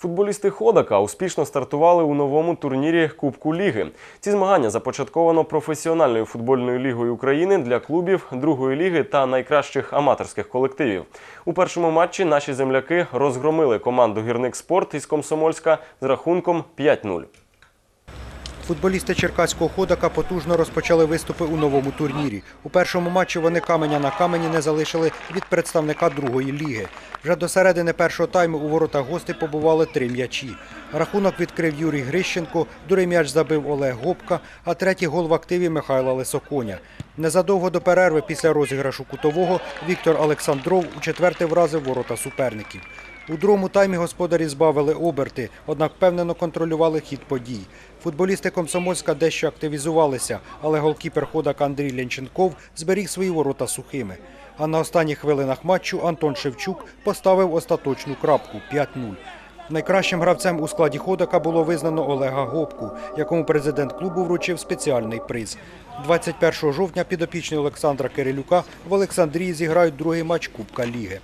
Футболісти Ходака успішно стартували у новому турнірі Кубку Ліги. Ці змагання започатковано професіональною футбольною лігою України для клубів другої ліги та найкращих аматорських колективів. У першому матчі наші земляки розгромили команду Гірник Спорт із Комсомольська з рахунком 5-0. Футболісти черкаського ходака потужно розпочали виступи у новому турнірі. У першому матчі вони каменя на камені не залишили від представника другої ліги. Вже до середини першого тайму у воротах гостей побували три м'ячі. Рахунок відкрив Юрій Грищенко, другий м'яч забив Олег Гопка, а третій гол в активі Михайла Лисоконя. Незадовго до перерви після розіграшу кутового Віктор Олександров у четвертий вразив ворота суперників. У другому таймі господарі збавили оберти, однак впевнено контролювали хід подій. Футболісти Комсомольська дещо активізувалися, але голкіпер Ходак Андрій Ленченков зберіг свої ворота сухими. А на останніх хвилинах матчу Антон Шевчук поставив остаточну крапку 5-0. Найкращим гравцем у складі Ходака було визнано Олега Гопку, якому президент клубу вручив спеціальний приз. 21 жовтня підопічні Олександра Кирилюка в Олександрії зіграють другий матч Кубка Ліги.